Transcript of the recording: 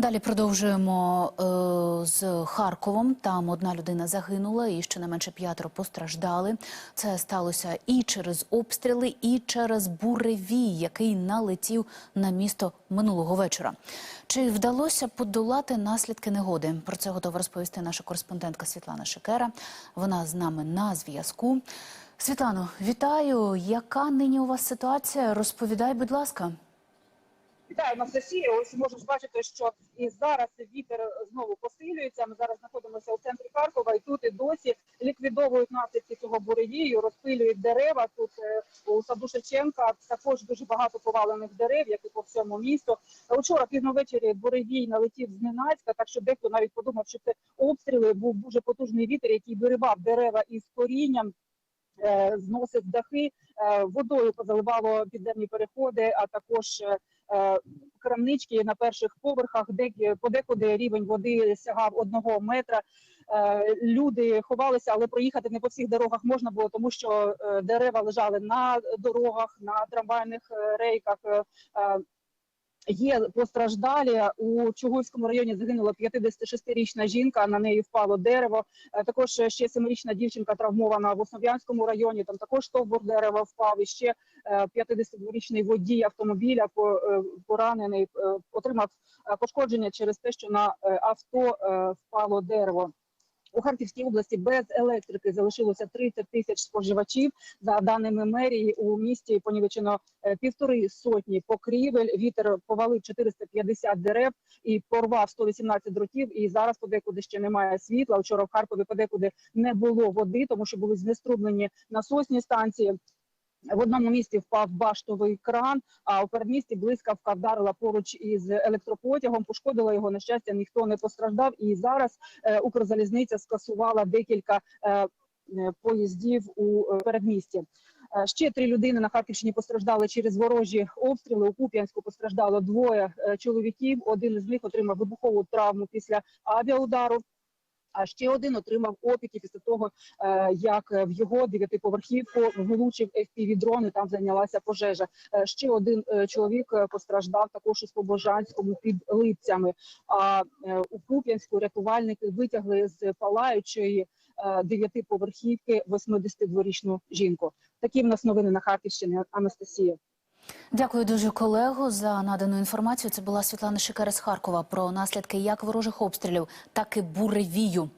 Далі продовжуємо е, з Харковом. Там одна людина загинула, і щонайменше п'ятеро постраждали. Це сталося і через обстріли, і через буревій, який налетів на місто минулого вечора. Чи вдалося подолати наслідки негоди? Про це готова розповісти наша кореспондентка Світлана Шикера. Вона з нами на зв'язку. Світлано, вітаю. Яка нині у вас ситуація? Розповідай, будь ласка. Вітаю, Анастасія. Ось можеш бачити, що і зараз вітер знову посилюється. Ми зараз знаходимося у центрі Харкова, і тут і досі ліквідовують наслідки цього буревію, розпилюють дерева. Тут е, у саду Шевченка також дуже багато повалених дерев, як і по всьому місту. Учора пізно ввечері буревій налетів зненацька, так що дехто навіть подумав, що це обстріли. Був дуже потужний вітер, який виривав дерева із корінням. е, Зносив дахи, е, водою позаливало підземні переходи, а також крамнички на перших поверхах, де подекуди рівень води сягав одного метра. Е, Люди ховалися, але проїхати не по всіх дорогах можна було, тому що е, дерева лежали на дорогах, на трамвайних е, рейках. Е, е, Є постраждалі у Чугуївському районі. Загинула 56-річна жінка. На неї впало дерево. Е, Також ще 7-річна дівчинка травмована в Основ'янському районі. Там також стовбур дерева впав. І ще е, 52-річний водій автомобіля е, поранений е, отримав е, пошкодження через те, що на е, авто е, впало дерево. У Харківській області без електрики залишилося 30 тисяч споживачів. За даними мерії, у місті понівечено е, півтори сотні покрівель. Вітер повалив 450 дерев і порвав 118 дротів. І зараз подекуди ще немає світла. Вчора в Харкові подекуди не було води, тому що були знеструблені насосні станції. В одному місті впав баштовий кран, а у передмісті блискавка вдарила поруч із електропотягом, пошкодила його. На щастя, ніхто не постраждав. І зараз е, Укрзалізниця скасувала декілька е, е, поїздів у передмісті. Ще три людини на Харківщині постраждали через ворожі обстріли. У Куп'янську постраждало двоє чоловіків. Один із них отримав вибухову травму після авіаудару. А ще один отримав опіки після того, е, як в його дев'ятиповерхівку влучив FPV-дрон і там зайнялася пожежа. Е, Ще один е, чоловік е, постраждав також у Слобожанському під Липцями. А е, у Куп'янську рятувальники витягли з палаючої е, дев'ятиповерхівки 82-річну жінку. Такі в нас новини на Харківщині. Анастасія. Дякую дуже колего за надану інформацію. Це була Світлана Шикера з Харкова про наслідки як ворожих обстрілів, так і буревію.